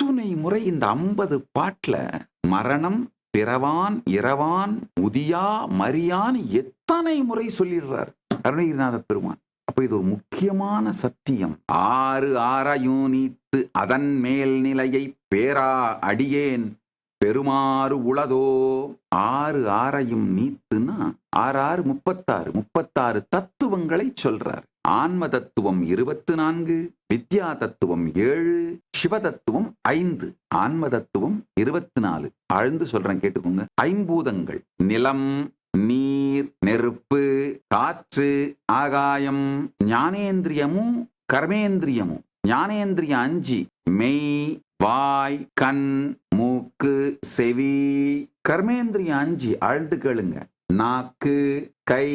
இத்துணை முறை இந்த ஐம்பது பாட்டுல மரணம் பிறவான் இரவான் உதியா மரியான் எத்தனை முறை சொல்லிடுறார்? அருணகிரிநாத பெருமான். அப்ப இது ஒரு முக்கியமான சத்தியம். ஆறு ஆறையும் நீத்து அதன் மேல் நிலையை பேரா அடியேன் பெருமாறு உளதோ? ஆறு ஆறையும் நீத்துனா ஆறு ஆறு முப்பத்தாறு முப்பத்தாறு தத்துவங்களை சொல்றார். ஆன்ம தத்துவம் இருபத்து நான்கு வித்யா தத்துவம் ஏழு சிவ தத்துவம் ஐந்து ஆன்ம தத்துவம் இருபத்தி நாலு ஆழ்ந்து சொல்றேன் கேட்டுக்கோங்க. ஐம்பூதங்கள். நிலம் நீர் நெருப்பு காற்று ஆகாயம் ஞானேந்திரியமும் கர்மேந்திரியமும். ஞானேந்திரியம் அஞ்சு மெய் வாய் கண் மூக்கு செவி. கர்மேந்திரியம் அஞ்சு ஆழ்ந்து கேளுங்க. நாக்கு கை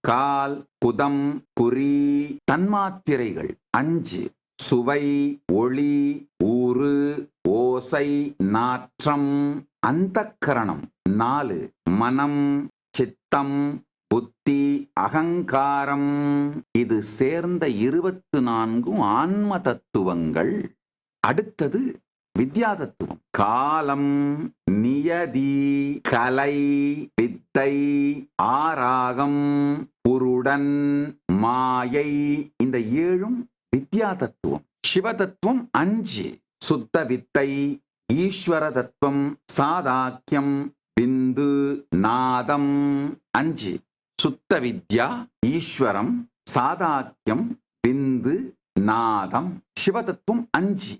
கால் புதம் குறி தன்மாத்திரைகள் அஞ்சு. சுவை ஒளி ஊறு ஓசை நாற்றம் அந்தக்கரணம். நாலு மனம் சித்தம் புத்தி அகங்காரம். இது சேர்ந்த இருபத்து நான்கும் ஆன்ம தத்துவங்கள். அடுத்தது வித்யா தத்துவம் காலம் நியதி கலை வித்தை ஆராகம் புருடன் மாயை. இந்த ஏழும் வித்யா தத்துவம் சிவ தத்துவம் அஞ்சு. சுத்த வித்தை ஈஸ்வர தத்துவம் சாதாக்கியம் பிந்து நாதம் அஞ்சு. சுத்த வித்யா ஈஸ்வரம் சாதாக்கியம் பிந்து நாதம் சிவதத்துவம் அஞ்சு.